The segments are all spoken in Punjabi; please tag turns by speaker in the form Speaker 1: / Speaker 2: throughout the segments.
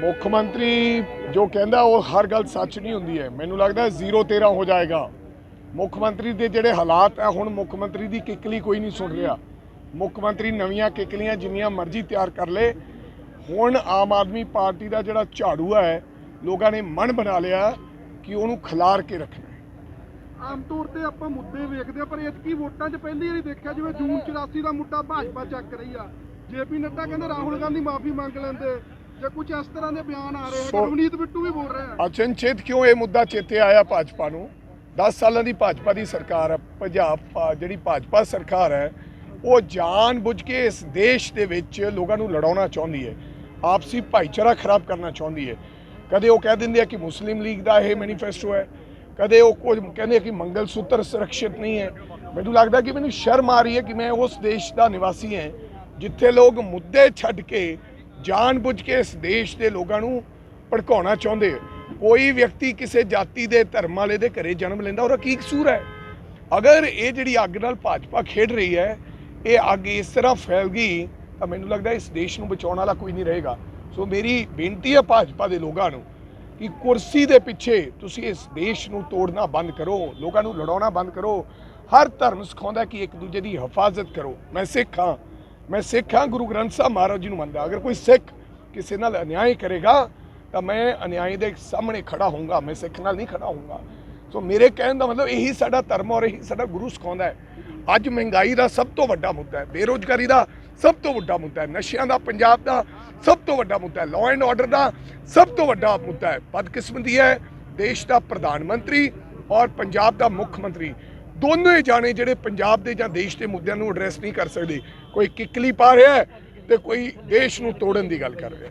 Speaker 1: ਮੁੱਖ ਮੰਤਰੀ ਜੋ ਕਹਿੰਦਾ ਉਹ ਹਰ ਗੱਲ ਸੱਚ ਨਹੀਂ ਹੁੰਦੀ ਹੈ। ਮੈਨੂੰ ਲੱਗਦਾ 0 13 ਹੋ ਜਾਏਗਾ। ਮੁੱਖ ਮੰਤਰੀ ਦੇ ਜਿਹੜੇ ਹਾਲਾਤ ਹੈ, ਹੁਣ ਮੁੱਖ ਮੰਤਰੀ ਦੀ ਕਿੱਕਲੀ ਕੋਈ ਨਹੀਂ ਸੁਣ ਰਿਹਾ। ਮੁੱਖ ਮੰਤਰੀ ਨਵੀਆਂ ਕਿੱਕਲੀਆਂ ਜਿੰਨੀਆਂ ਮਰਜ਼ੀ ਤਿਆਰ ਕਰ ਲੇ। ਹੁਣ ਆਮ ਆਦਮੀ ਪਾਰਟੀ ਦਾ ਜਿਹੜਾ ਝਾੜੂ ਹੈ, ਲੋਕਾਂ ਨੇ ਮਨ ਬਣਾ ਲਿਆ ਕਿ ਉਹਨੂੰ ਖਿਲਾਰ ਕੇ ਰੱਖਣਾ
Speaker 2: ਆਮ ਤੌਰ ਤੇ ਆਪਾਂ ਮੁੱਦੇ ਵੇਖਦੇ ਆ ਪਰ ਇਤਕੀ ਵੋਟਾਂ 'ਚ ਪਹਿਲੀ ਵਾਰੀ ਦੇਖਿਆ ਜਿਵੇਂ ਜੂਨ 84 ਦਾ ਮੁੱਦਾ ਭਾਜਪਾ ਚੱਕ ਰਹੀ ਆ। ਜੇਪੀ ਨੱਡਾ ਕਹਿੰਦੇ ਰਾਹੁਲ ਗਾਂਧੀ ਮਾਫੀ ਮੰਗ ਲੈਂਦੇ ਜੇ ਕੁਝ ਇਸ ਤਰ੍ਹਾਂ ਦੇ ਬਿਆਨ ਆ ਰਹੇ ਹਨ ਰਵਨੀਤ ਬਿੱਟੂ ਵੀ ਬੋਲ ਰਿਹਾ
Speaker 1: ਅਚਨਚੇਤ ਕਿਉਂ ਇਹ ਮੁੱਦਾ ਚੇਤੇ ਆਇਆ ਭਾਜਪਾ ਨੂੰ? 10 ਸਾਲਾਂ ਦੀ ਭਾਜਪਾ ਦੀ ਸਰਕਾਰ ਹੈ ਪੰਜਾਬ ਜਿਹੜੀ ਭਾਜਪਾ ਸਰਕਾਰ ਹੈ ਉਹ ਜਾਣ ਬੁੱਝ ਕੇ ਇਸ ਦੇਸ਼ ਦੇ ਵਿੱਚ ਲੋਕਾਂ ਨੂੰ ਲੜਾਉਣਾ ਚਾਹੁੰਦੀ ਹੈ। ਆਪਸੀ ਭਾਈਚਾਰਾ ਖਰਾਬ ਕਰਨਾ ਚਾਹੁੰਦੀ ਹੈ। ਕਦੇ ਉਹ ਕਹਿ ਦਿੰਦੇ ਆ ਕਿ ਮੁਸਲਿਮ ਲੀਗ ਦਾ ਇਹ ਮੈਨੀਫੈਸਟੋ ਹੈ। ਕਦੇ ਉਹ ਕੁਝ ਕਹਿੰਦੇ ਕਿ ਮੰਗਲ ਸੂਤਰ ਸੁਰੱਖਿਅਤ ਨਹੀਂ ਹੈ। ਮੈਨੂੰ ਲੱਗਦਾ ਕਿ ਮੈਨੂੰ ਸ਼ਰਮ ਆ ਰਹੀ ਹੈ ਕਿ ਮੈਂ ਉਸ ਦੇਸ਼ ਦਾ ਨਿਵਾਸੀ ਹਾਂ ਜਿੱਥੇ ਲੋਕ ਮੁੱਦੇ ਛੱਡ ਕੇ ਜਾਣ ਬੁੱਝ ਕੇ ਇਸ ਦੇਸ਼ ਦੇ ਲੋਕਾਂ ਨੂੰ ਭੜਕਾਉਣਾ ਚਾਹੁੰਦੇ ਕੋਈ ਵਿਅਕਤੀ ਕਿਸੇ ਜਾਤੀ ਦੇ, ਧਰਮ ਵਾਲੇ ਦੇ ਘਰੇ ਜਨਮ ਲੈਂਦਾ ਉਹਦਾ ਕੀ ਕਸੂਰ ਹੈ? ਅਗਰ ਇਹ ਜਿਹੜੀ ਅੱਗ ਨਾਲ ਭਾਜਪਾ ਖੇਡ ਰਹੀ ਹੈ, ਇਹ ਅੱਗ ਇਸ ਤਰ੍ਹਾਂ ਫੈਲ ਗਈ ਤਾਂ ਮੈਨੂੰ ਲੱਗਦਾ ਇਸ ਦੇਸ਼ ਨੂੰ ਬਚਾਉਣ ਵਾਲਾ ਕੋਈ ਨਹੀਂ ਰਹੇਗਾ। ਸੋ ਮੇਰੀ ਬੇਨਤੀ ਹੈ ਭਾਜਪਾ ਦੇ ਲੋਕਾਂ ਨੂੰ ਕਿ ਕੁਰਸੀ ਦੇ ਪਿੱਛੇ ਤੁਸੀਂ ਇਸ ਦੇਸ਼ ਨੂੰ ਤੋੜਨਾ ਬੰਦ ਕਰੋ, ਲੋਕਾਂ ਨੂੰ ਲੜਾਉਣਾ ਬੰਦ ਕਰੋ, ਹਰ ਧਰਮ ਸਿਖਾਉਂਦਾ ਕਿ ਇੱਕ ਦੂਜੇ ਦੀ ਹਿਫਾਜ਼ਤ ਕਰੋ। ਮੈਂ ਸਿੱਖ ਹਾਂ। ਮੈਂ ਸਿੱਖ ਹਾਂ, ਗੁਰੂ ਗ੍ਰੰਥ ਸਾਹਿਬ ਮਹਾਰਾਜ ਜੀ ਨੂੰ ਮੰਨਦਾ। ਅਗਰ ਕੋਈ ਸਿੱਖ ਕਿਸੇ ਨਾਲ ਅਨਿਆਏ ਕਰੇਗਾ, ਤਾਂ ਮੈਂ ਅਨਿਆਏ ਦੇ ਸਾਹਮਣੇ ਖੜਾ ਹੋਊਂਗਾ, ਮੈਂ ਸਿੱਖ ਨਾਲ ਨਹੀਂ ਖੜਾ ਹੋਊਂਗਾ। ਸੋ ਮੇਰੇ ਕਹਿਣ ਦਾ ਮਤਲਬ ਇਹੀ ਸਾਡਾ ਧਰਮ ਔਰ ਇਹੀ ਸਾਡਾ ਗੁਰੂ ਸਿਖਾਉਂਦਾ ਹੈ। ਅੱਜ ਮਹਿੰਗਾਈ ਦਾ ਸਭ ਤੋਂ ਵੱਡਾ ਮੁੱਦਾ ਹੈ, ਬੇਰੋਜ਼ਗਾਰੀ ਦਾ ਸਭ ਤੋਂ ਵੱਡਾ ਮੁੱਦਾ ਹੈ, ਨਸ਼ਿਆਂ ਦਾ, ਪੰਜਾਬ ਦਾ ਸਭ ਤੋਂ ਵੱਡਾ ਮੁੱਦਾ ਹੈ ਲਾਅ ਐਂਡ ਆਰਡਰ ਦਾ ਸਭ ਤੋਂ ਵੱਡਾ ਮੁੱਦਾ ਹੈ। ਬਦਕਿਸਮਤੀ ਹੈ ਦੇਸ਼ ਦਾ ਪ੍ਰਧਾਨ ਮੰਤਰੀ ਔਰ ਪੰਜਾਬ ਦਾ ਮੁੱਖ ਮੰਤਰੀ। ਦੋਨੋਂ ਹੀ ਜਾਣੇ ਜਿਹੜੇ ਪੰਜਾਬ ਦੇ ਜਾਂ ਦੇਸ਼ ਦੇ ਮੁੱਦਿਆਂ ਨੂੰ ਐਡਰੈਸ ਨਹੀਂ ਕਰ ਸਕਦੇ ਕੋਈ ਕਿੱਕਲੀ ਪਾ ਰਿਹਾ ਤੇ ਕੋਈ ਦੇਸ਼ ਨੂੰ ਤੋੜਨ ਦੀ ਗੱਲ ਕਰ ਰਿਹਾ।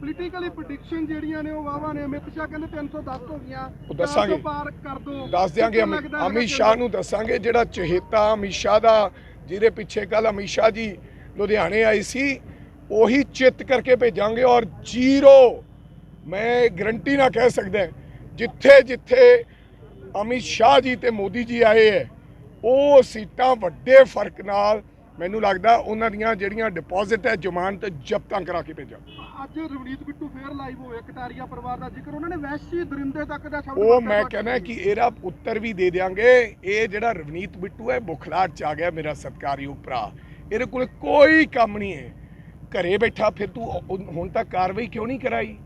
Speaker 2: ਪੋਲੀਟੀਕਲੀ ਪ੍ਰੈਡਿਕਸ਼ਨ ਜਿਹੜੀਆਂ ਨੇ ਉਹ ਵਾਵਾ ਨੇ ਅਮਿਤ ਸ਼ਾਹ ਕਹਿੰਦੇ 310 ਹੋ ਗਈਆਂ
Speaker 1: ਉਹ ਦੱਸਾਂਗੇ।
Speaker 2: 400 ਪਾਰ ਕਰ ਦੋ।
Speaker 1: ਦੱਸ ਦਿਆਂਗੇ ਅਮਿਤ ਅਮਿਤ ਸ਼ਾਹ ਨੂੰ ਦੱਸਾਂਗੇ ਜਿਹੜਾ ਚਹੇਤਾ ਅਮਿਤ ਸ਼ਾਹ ਦਾ ਜਿਹਦੇ ਪਿੱਛੇ ਕੱਲ ਅਮਿਤ ਸ਼ਾਹ ਜੀ ਲੁਧਿਆਣੇ ਆਈ ਸੀ ਉਹੀ ਚਿੱਤ ਕਰਕੇ ਭੇਜਾਂਗੇ ਔਰ ਜ਼ੀਰੋ। ਮੈਂ ਗਰੰਟੀ ਨਾ ਕਹਿ ਸਕਦਾ ਜਿੱਥੇ ਜਿੱਥੇ ਅਮਿਤ ਸ਼ਾਹ ਜੀ ਤੇ ਮੋਦੀ ਜੀ ਆਏ ਹੈ ਉਹ ਸੀਟਾਂ ਵੱਡੇ ਫ਼ਰਕ ਨਾਲ ਮੈਨੂੰ ਲੱਗਦਾ ਉਹਨਾਂ ਦੀਆਂ ਜਿਹੜੀਆਂ ਡਿਪੋਜ਼ਿਟ ਹੈ ਜ਼ਮਾਨਤ ਜ਼ਬਤਾਂ ਕਰਾ ਕੇ ਭੇਜਾਂ।
Speaker 2: ਅੱਜ ਰਵਨੀਤ ਬਿੱਟੂ ਫੇਰ ਲਾਈਵ ਹੋਏ ਕਟਾਰੀਆ ਪਰਿਵਾਰ ਦਾ ਜ਼ਿਕਰ ਉਹਨਾਂ ਨੇ ਵੈਸ਼ੀ ਦਰਿੰਦੇ ਤੱਕ ਦਾ ਸ਼ਬਦ
Speaker 1: ਉਹ ਮੈਂ ਕਹਿੰਦਾ ਕਿ ਇਹਦਾ ਉੱਤਰ ਵੀ ਦੇ ਦਿਆਂਗੇ ਇਹ ਜਿਹੜਾ ਰਵਨੀਤ ਬਿੱਟੂ ਹੈ ਬੁਖਲਾਟ ਚ ਆ ਗਿਆ ਮੇਰਾ ਸਤਿਕਾਰਯੋਗ ਭਰਾ। ਇਹਦੇ ਕੋਲ ਕੋਈ ਕੰਮ ਨਹੀਂ ਹੈ ਘਰੇ ਬੈਠਾ ਫਿਰ ਤੂੰ ਹੁਣ ਤੱਕ ਕਾਰਵਾਈ ਕਿਉਂ ਨਹੀਂ ਕਰਾਈ?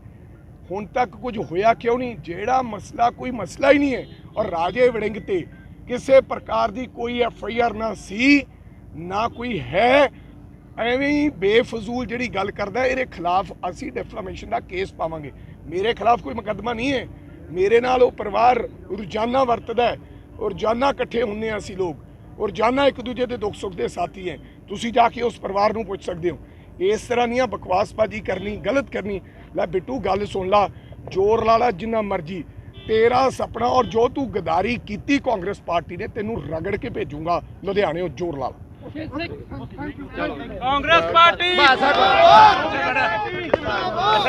Speaker 1: ਹੁਣ ਤੱਕ ਕੁਝ ਹੋਇਆ ਕਿਉਂ ਨਹੀਂ? ਜਿਹੜਾ ਮਸਲਾ ਕੋਈ ਮਸਲਾ ਹੀ ਨਹੀਂ ਹੈ। ਔਰ ਰਾਜੇ ਵੜਿੰਗ ਤੇ ਕਿਸੇ ਪ੍ਰਕਾਰ ਦੀ ਕੋਈ ਐਫ ਆਈ ਆਰ ਨਾ ਸੀ, ਨਾ ਕੋਈ ਹੈ, ਐਵੇਂ ਹੀ ਬੇਫਜ਼ੂਲ ਜਿਹੜੀ ਗੱਲ ਕਰਦਾ ਇਹਦੇ ਖਿਲਾਫ ਅਸੀਂ ਡਿਫਲੇਮੇਸ਼ਨ ਦਾ ਕੇਸ ਪਾਵਾਂਗੇ। ਮੇਰੇ ਖਿਲਾਫ ਕੋਈ ਮੁਕੱਦਮਾ ਨਹੀਂ ਹੈ। ਮੇਰੇ ਨਾਲ ਉਹ ਪਰਿਵਾਰ ਰੋਜ਼ਾਨਾ ਵਰਤਦਾ ਹੈ। ਰੋਜ਼ਾਨਾ ਇਕੱਠੇ ਹੁੰਨੇ ਹਾਂ ਅਸੀਂ ਲੋਕ। ਰੋਜ਼ਾਨਾ ਇੱਕ ਦੂਜੇ ਦੇ ਦੁੱਖ ਸੁੱਖ ਦੇ ਸਾਥੀ ਹੈ। ਤੁਸੀਂ ਜਾ ਕੇ ਉਸ ਪਰਿਵਾਰ ਨੂੰ ਪੁੱਛ ਸਕਦੇ ਹੋ। ਇਸ ਤਰ੍ਹਾਂ ਦੀਆਂ ਬਕਵਾਸਬਾਜ਼ੀ ਕਰਨੀ, ਗਲਤ ਕਰਨੀ ਲੈ ਬਿੱਟੂ ਗੱਲ ਸੁਣ ਲਾ ਜ਼ੋਰ ਲਾ ਲਾ ਜਿੰਨਾ ਮਰਜ਼ੀ। ਤੇਰਾ ਸੁਪਨਾ ਔਰ ਜੋ ਤੂੰ ਗਦਾਰੀ ਕੀਤੀ ਕਾਂਗਰਸ ਪਾਰਟੀ ਨੇ ਤੈਨੂੰ ਰਗੜ ਕੇ ਭੇਜੂਗਾ। ਲੁਧਿਆਣਿਓਂ ਜ਼ੋਰ ਲਾ ਲਾ।
Speaker 2: Thank you.
Speaker 3: ਕਾਂਗਰਸ ਪਾਰਟੀ!